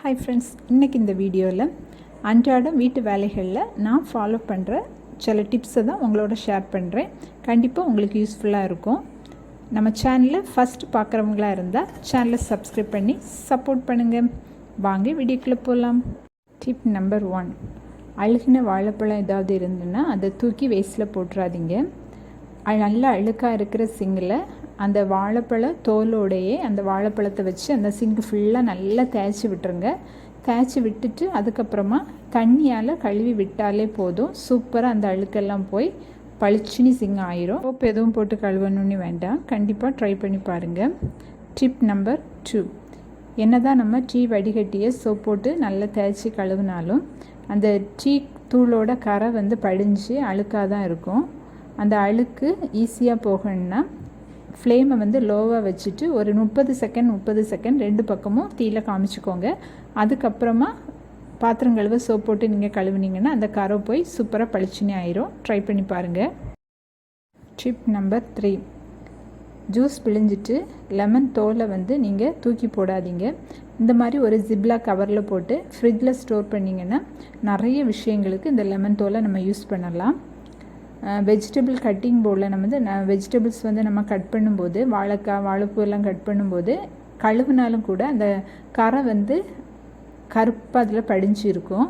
Hi friends இன்றைக்கி இந்த வீடியோவில் அன்றாடம் வீட்டு வேலைகளில் நான் ஃபாலோ பண்ணுற சில டிப்ஸை தான் உங்களோட ஷேர் பண்ணுறேன் கண்டிப்பாக உங்களுக்கு யூஸ்ஃபுல்லாக இருக்கும். நம்ம சேனலை ஃபஸ்ட்டு பார்க்குறவங்களா இருந்தால் சேனலை சப்ஸ்கிரைப் பண்ணி சப்போர்ட் பண்ணுங்கள் வாங்க வீடியோக்குள்ளே போகலாம் டிப் நம்பர் ஒன் அழுகின வாழைப்பழம் ஏதாவது இருந்ததுன்னா அதை தூக்கி வேஸ்ட்டில் போட்டுறாதீங்க. நல்லா அழுக்காக இருக்கிற சிங்கில் அந்த வாழைப்பழ தோலோடையே அந்த வாழைப்பழத்தை வச்சு அந்த சிங்கு ஃபுல்லாக நல்லா தேய்ச்சி விட்டுருங்க. தேய்ச்சி விட்டுட்டு அதுக்கப்புறமா தண்ணியால் கழுவி விட்டாலே போதும். சூப்பராக அந்த அழுக்கெல்லாம் போய் பளிச்சினி சிங்கம் ஆயிரும். சோப்பு எதுவும் போட்டு கழுவணும்னு வேண்டாம். கண்டிப்பாக ட்ரை பண்ணி பாருங்கள் டிப் நம்பர் டூ என்னதான் நம்ம டீ வடிகட்டியை சோப் போட்டு நல்லா தேய்ச்சி கழுவினாலும் அந்த டீ தூளோட கரை வந்து படிஞ்சு அழுக்காக தான் இருக்கும். அந்த அழுக்கு ஈஸியாக போகணும்னா ஃப்ளேமை வந்து லோவாக வச்சுட்டு ஒரு முப்பது செகண்ட் முப்பது செகண்ட் ரெண்டு பக்கமும் தீயில காமிச்சுக்கோங்க. அதுக்கப்புறமா பாத்திரம் கழுவ சோப் போட்டு நீங்கள் கழுவுனீங்கன்னா அந்த கரை போய் சூப்பராக பளிச்சுனே ஆயிரும். ட்ரை பண்ணி பாருங்கள் டிப் நம்பர் த்ரீ ஜூஸ் பிழிஞ்சிட்டு லெமன் தோலை வந்து நீங்கள் தூக்கி போடாதீங்க. இந்த மாதிரி ஒரு ஜிப்லா கவரில் போட்டு ஃப்ரிட்ஜில் ஸ்டோர் பண்ணிங்கன்னா நிறைய விஷயங்களுக்கு இந்த லெமன் தோலை நம்ம யூஸ் பண்ணலாம். வெஜிடபிள் கட்டிங் போர்டில் நம்ம வந்து வெஜிடபிள்ஸ் வந்து நம்ம கட் பண்ணும்போது வாழைக்காய் வாழைப்பூ எல்லாம் கட் பண்ணும்போது கழுவுனாலும் கூட அந்த கரை வந்து கருப்பாக அதில் படிஞ்சு இருக்கும்.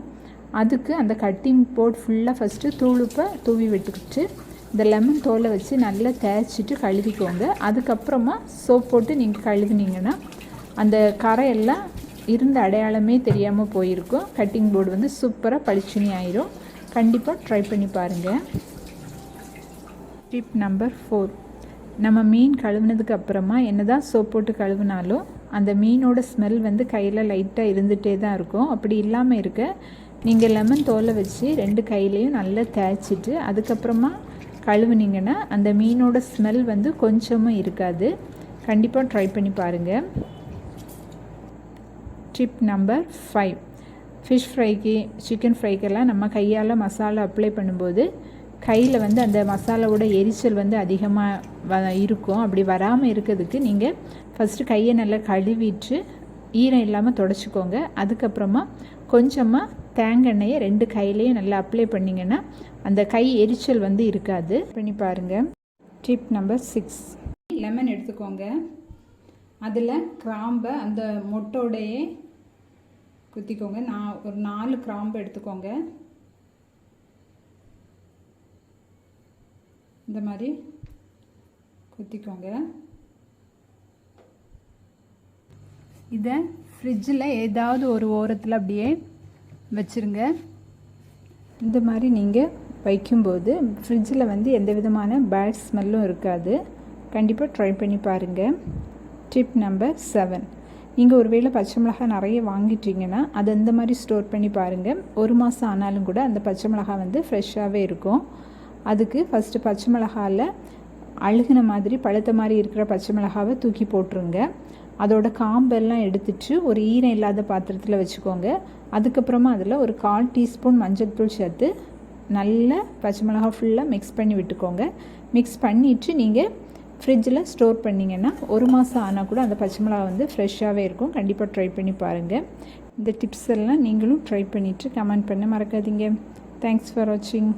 அதுக்கு அந்த கட்டிங் போர்ட் ஃபுல்லாக ஃபஸ்ட்டு தூளுப்பை தூவி விட்டுக்கிட்டு இந்த லெமன் தோலை வச்சு நல்லா தேய்ச்சிட்டு கழுவிக்கோங்க. அதுக்கப்புறமா சோப் போட்டு நீங்கள் கழுவினீங்கன்னா அந்த கரையெல்லாம் இருந்த அடையாளமே தெரியாமல் போயிருக்கும். கட்டிங் போர்டு வந்து சூப்பராக பளிச்சுனி ஆயிரும். கண்டிப்பாக ட்ரை பண்ணி பாருங்கள் டிப் நம்பர் ஃபோர் நம்ம மீன் கழுவுனதுக்கு அப்புறமா என்னதான் சோப் போட்டு கழுவினாலும் அந்த மீனோட ஸ்மெல் வந்து கையில் லைட்டாக இருந்துகிட்டே தான் இருக்கும். அப்படி இல்லாமல் இருக்க நீங்கள் லெமன் தோலை வச்சு ரெண்டு கையிலையும் நல்லா தேய்ச்சிட்டு அதுக்கப்புறமா கழுவுனீங்கன்னா அந்த மீனோட ஸ்மெல் வந்து கொஞ்சமும் இருக்காது. கண்டிப்பாக ட்ரை பண்ணி பாருங்கள் டிப் நம்பர் ஃபைவ் ஃபிஷ் ஃப்ரைக்கு சிக்கன் ஃப்ரைக்கெல்லாம் நம்ம கையால் மசாலா அப்ளை பண்ணும்போது கையில் வந்து அந்த மசாலாவோட எரிச்சல் வந்து அதிகமாக வ இருக்கும். அப்படி வராமல் இருக்கிறதுக்கு நீங்கள் ஃபஸ்ட்டு கையை நல்லா கழுவிட்டு ஈரம் இல்லாமல் தொடச்சிக்கோங்க. அதுக்கப்புறமா கொஞ்சமாக தேங்காய் ரெண்டு கையிலையும் நல்லா அப்ளை பண்ணிங்கன்னா அந்த கை எரிச்சல் வந்து இருக்காது. பண்ணி பாருங்கள் டிப் நம்பர் சிக்ஸ் லெமன் எடுத்துக்கோங்க. அதில் கிராம்பை அந்த மொட்டோடையே குத்திக்கோங்க. நான் ஒரு நாலு கிராம்பு எடுத்துக்கோங்க. இந்த மாதிரி குத்திக்கோங்க. இதை ஃப்ரிட்ஜில் ஏதாவது ஒரு ஓரத்தில் அப்படியே வச்சுருங்க. இந்த மாதிரி நீங்கள் வைக்கும்போது ஃப்ரிட்ஜில் வந்து எந்த விதமான பேட் ஸ்மெல்லும் இருக்காது. கண்டிப்பாக ட்ரை பண்ணி பாருங்கள் டிப் நம்பர் செவன் நீங்கள் ஒருவேளை பச்சை மிளகாய் நிறைய வாங்கிட்டீங்கன்னா அதை இந்த மாதிரி ஸ்டோர் பண்ணி பாருங்கள் ஒரு மாதம் ஆனாலும் கூட அந்த பச்சை மிளகாய் வந்து ஃப்ரெஷ்ஷாகவே இருக்கும். அதுக்கு ஃபஸ்ட்டு பச்சை மிளகாயில் அழுகின மாதிரி பழுத்த மாதிரி இருக்கிற பச்சை மிளகாவை தூக்கி போட்டுருங்க. அதோட காம்பெல்லாம் எடுத்துட்டு ஒரு ஈரம் இல்லாத பாத்திரத்தில் வச்சுக்கோங்க. அதுக்கப்புறமா அதில் ஒரு கால் டீஸ்பூன் மஞ்சள் தூள் சேர்த்து நல்ல பச்சை மிளகா ஃபுல்லாக மிக்ஸ் பண்ணி விட்டுக்கோங்க. மிக்ஸ் பண்ணிவிட்டு நீங்கள் ஃப்ரிட்ஜில் ஸ்டோர் பண்ணிங்கன்னா ஒரு மாதம் ஆனால் கூட அந்த பச்சை மிளகா வந்து ஃப்ரெஷ்ஷாகவே இருக்கும். கண்டிப்பாக ட்ரை பண்ணி பாருங்கள் இந்த டிப்ஸ் எல்லாம் நீங்களும் ட்ரை பண்ணிவிட்டு கமெண்ட் பண்ண மறக்காதீங்க. தேங்க்ஸ் ஃபார் வாட்சிங்